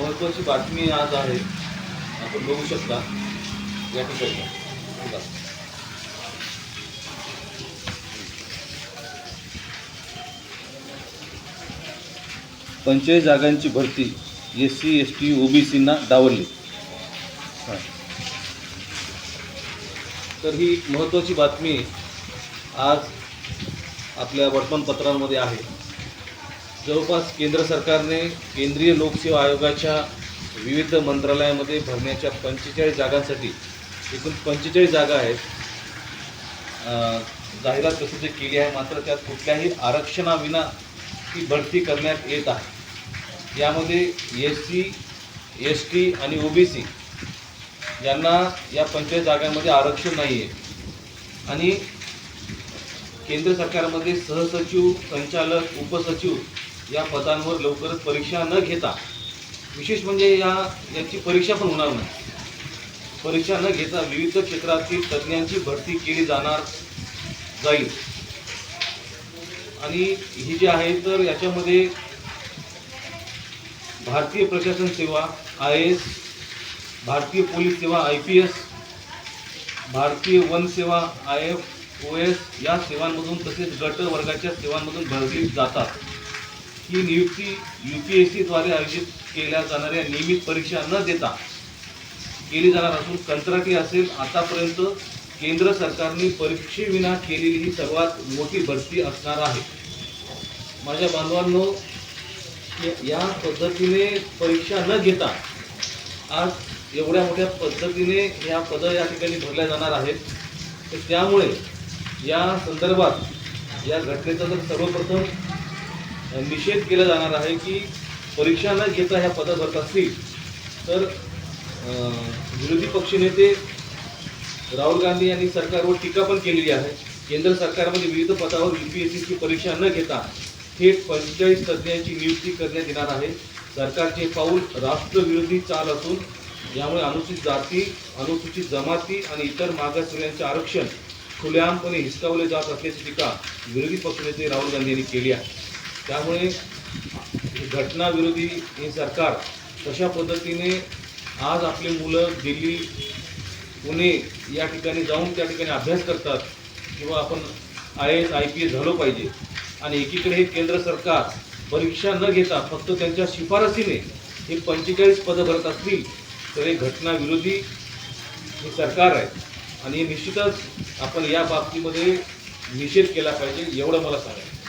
महत्त्वाची बातमी आज आहे. आपण बघू शकता. या ठिकाणी. पंचायत जागांची भरती एस सी एस टी ओबीसींना डावलली. तर ही महत्त्वाची बातमी आज आपल्या वर्तमानपत्रांमध्ये आहे. जवळपास केंद्र सरकारने केंद्रीय लोकसेवा आयोगाच्या विविध मंत्रालयामध्ये भरण्याच्या पंचेचाळीस जागांसाठी एकूण पंचेचाळीस जागा आहेत. जाहिरात प्रसिद्ध केली आहे. मात्र त्यात कुठल्याही आरक्षणाविना ती भरती करण्यात येत आहे. यामध्ये एस सी एस टी आणि ओ बी सी यांना या पंचायत जागांमध्ये आरक्षण नाही आहे आणि केंद्र सरकारमध्ये सहसचिव संचालक उपसचिव या पदांवर लवकरच परीक्षा न घेता विशेष म्हणजे या याची परीक्षा पण होणार नाही. परीक्षा न घेता विविध क्षेत्रातील तज्ज्ञांची भरती केली जाणार जाईल. आणि ही जी आहे तर याच्यामध्ये भारतीय प्रशासन सेवा आय एस भारतीय पोलीस सेवा आय पी एस भारतीय वन सेवा आय एफ ओ एस या सेवांमधून तसेच गट वर्गाच्या सेवांमधून भरली जातात. ही नियुक्ती यू पी एस सीद्वारे आयोजित केल्या जाणाऱ्या नियमित परीक्षा न देता केली जाणार असून कंत्राटी असेल. आतापर्यंत केंद्र सरकारने परीक्षेविना केलेली ही सर्वात मोठी भरती असणार आहे. माझ्या बांधवांनो या- या पद्धतीने परीक्षा न घेता आज एवढ्या मोठ्या पद्धतीने ह्या पदं या ठिकाणी भरल्या जाणार आहेत. तर त्यामुळे या संदर्भात या घटनेचा जर सर्वप्रथम निषेध केला जाणार आहे की परीक्षा न घेता ह्या पदा भरत असतील. तर विरोधी पक्षनेते राहुल गांधी यांनी सरकारवर टीका पण केलेली आहे. केंद्र सरकारमध्ये विविध पदावर यू पी एस सीची परीक्षा न घेता थेट पंचेचाळीस तज्ज्ञांची नियुक्ती करण्यात येणार आहे. सरकारचे पाऊल राष्ट्रविरोधी चाल असून यामुळे अनुसूचित जाती अनुसूचित जमाती आणि इतर मागासवर्गीयांचे आरक्षण खुलेआमपणे हिसकावले जात असल्याची टीका विरोधी पक्षनेते राहुल गांधी यांनी केली आहे. त्यामुळे घटनाविरोधी हे सरकार कशा पद्धतीने आज आपले मुलं दिल्ली पुणे या ठिकाणी जाऊन त्या ठिकाणी अभ्यास करतात किंवा आपण I S I P S झालो पाहिजे आणि एकीकडे हे केंद्र सरकार परीक्षा न घेता फक्त त्यांच्या शिफारसीने हे पंचेचाळीस पदं भरत असतील तर हे घटनाविरोधी हे सरकार आहे. आणि निश्चितच आपण या बाबतीमध्ये निषेध केला पाहिजे एवढं मला सांगायचं